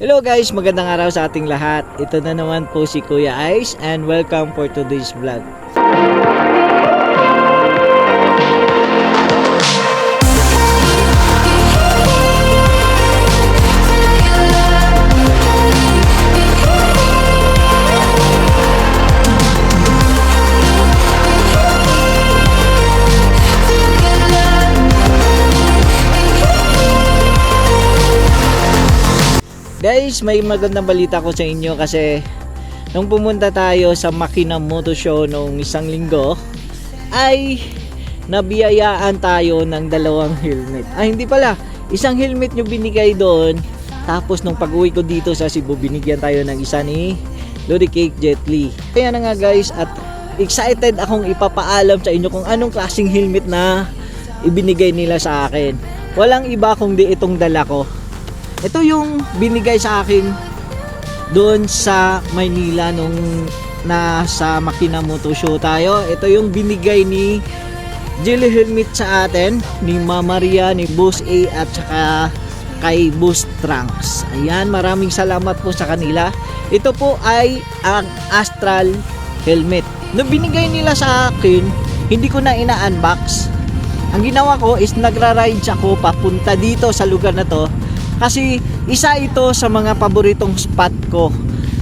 Hello guys, magandang araw sa ating lahat. Ito na naman po si Kuya Ice and welcome for today's vlog. Guys, may magandang balita ko sa inyo kasi nung pumunta tayo sa Makina Moto Show nung isang linggo ay nabiyayaan tayo ng dalawang helmet. Ah, hindi pala. Isang helmet nyo binigay doon. Tapos nung pag-uwi ko dito sa Cebu, binigyan tayo ng isa ni Lodi Cake Jet Li. Kaya na nga guys at excited akong ipapaalam sa inyo kung anong klaseng helmet na ibinigay nila sa akin. Walang iba kundi itong dala ko. Ito yung binigay sa akin doon sa Maynila nung nasa Makina Moto Show tayo. Ito yung binigay ni Jelly Helmet sa atin, ni Mama Maria, ni Boss A at saka kay Boss Trunks. Ayan, maraming salamat po sa kanila. Ito po ay ang Astral Helmet. Nung binigay nila sa akin, hindi ko na ina-unbox. Ang ginawa ko is nagra-ride ako papunta dito sa lugar na to kasi isa ito sa mga paboritong spot ko.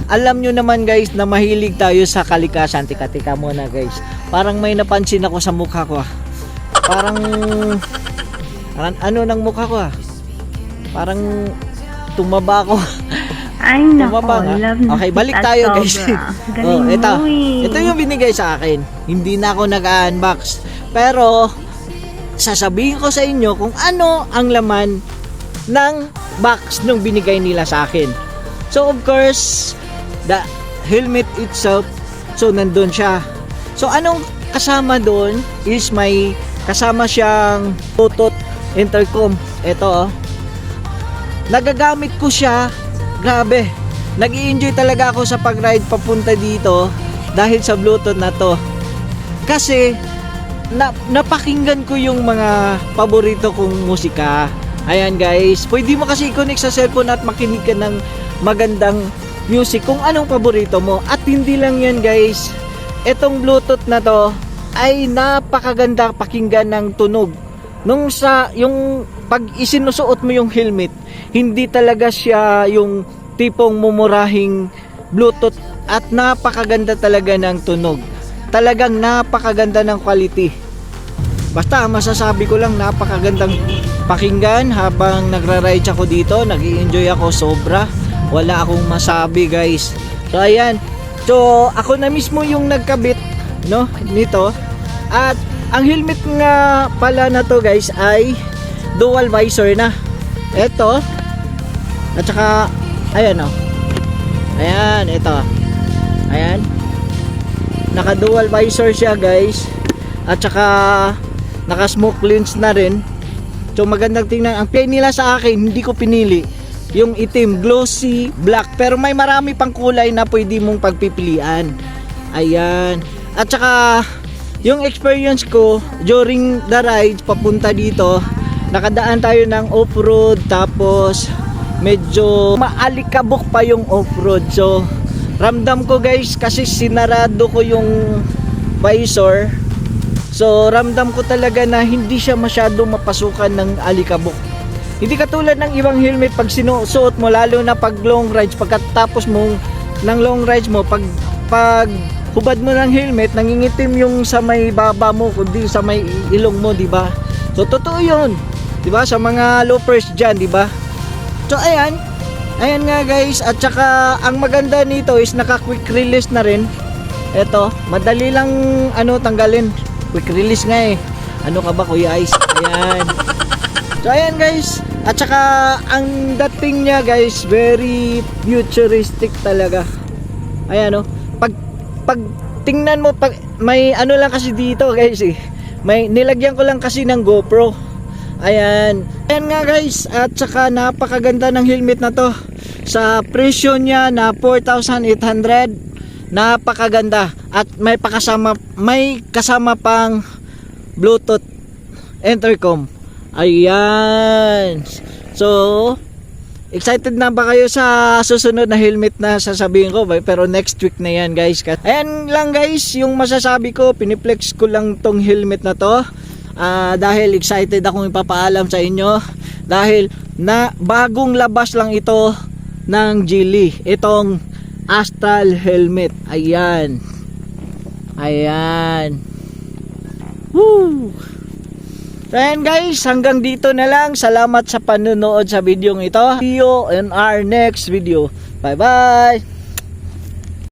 Alam nyo naman guys na mahilig tayo sa kalikasan. Tika-tika muna guys. Parang may napansin ako sa mukha ko ah. Parang, parang ano ng mukha ko ah. Parang tumaba ako. Ay, nako, Tumaba nga. love Okay, balik tayo guys. sobra. oh, Galing ito. eh. Ito yung binigay sa akin. Hindi na ako nag-unbox. Pero, sasabihin ko sa inyo kung ano ang laman ng box nung binigay nila sa akin. So, of course, the helmet itself, so nandun siya. So, anong kasama doon is may kasama siyang Bluetooth intercom. Ito, oh. Nagagamit ko siya. Grabe. nag enjoy talaga ako sa pag-ride papunta dito dahil sa Bluetooth na to. Kasi na, napakinggan ko yung mga paborito kong musika. Ayan guys, pwede mo kasi i-connect sa cellphone at makinig ka ng magandang music kung anong paborito mo. At hindi lang yan guys, itong Bluetooth na to ay napakaganda pakinggan ng tunog. Nung sa, yung pag isinusuot mo yung helmet, hindi talaga siya yung tipong mumurahing Bluetooth at napakaganda talaga ng tunog. Talagang napakaganda ng quality. Basta masasabi ko lang napakagandang pakinggan habang nagra-ride ako dito, nag enjoy ako sobra. Wala akong masabi guys. So ayan. So ako na mismo yung nagkabit no nito. At ang helmet nga pala na to guys ay dual visor na. Ito. At saka ayan oh. Ayan, ito. Ayan. Naka dual visor siya guys. At saka naka smoke lens na rin. So magandang tingnan. Ang play nila sa akin, hindi ko pinili. Yung itim, glossy, black. Pero may marami pang kulay na pwede mong pagpipilian. Ayan. At saka yung experience ko during the ride papunta dito, nakadaan tayo ng off-road tapos medyo maalikabok pa yung off-road. So ramdam ko guys kasi sinarado ko yung visor So ramdam ko talaga na hindi siya masyado mapasukan ng alikabok. Hindi katulad ng ibang helmet pag sinusuot mo lalo na pag long rides pagkatapos mo ng long rides mo pag pag hubad mo ng helmet nangingitim yung sa may baba mo kundi sa may ilong mo, di ba? So totoo 'yun. 'Di ba? Sa mga loafers diyan, di ba? So ayan. Ayan nga guys, at saka ang maganda nito is naka quick release na rin. Ito, madali lang ano tanggalin. Quick release nga eh. Ano ka ba Kuya Ice? Ayan. So ayan guys. At saka ang dating niya guys, very futuristic talaga. Ayan oh. Pag pag tingnan mo pag may ano lang kasi dito guys eh. May nilagyan ko lang kasi ng GoPro. Ayan. Ayan nga guys. At saka napakaganda ng helmet na to. Sa presyo niya na 4,800. Napakaganda. At may pakasama may kasama pang Bluetooth intercom. Ayan. So, Excited na ba kayo sa susunod na helmet na sasabihin ko? Pero next week na yan guys. Ayan lang guys, yung masasabi ko, piniplex ko lang tong helmet na to. Ah, dahil excited akong ipapaalam sa inyo. Dahil na bagong labas lang ito ng Geely. Itong Astral helmet. Ayan. Ayan. Woo! Ayan guys, hanggang dito na lang. Salamat sa panonood sa video ito. See you in our next video. Bye bye!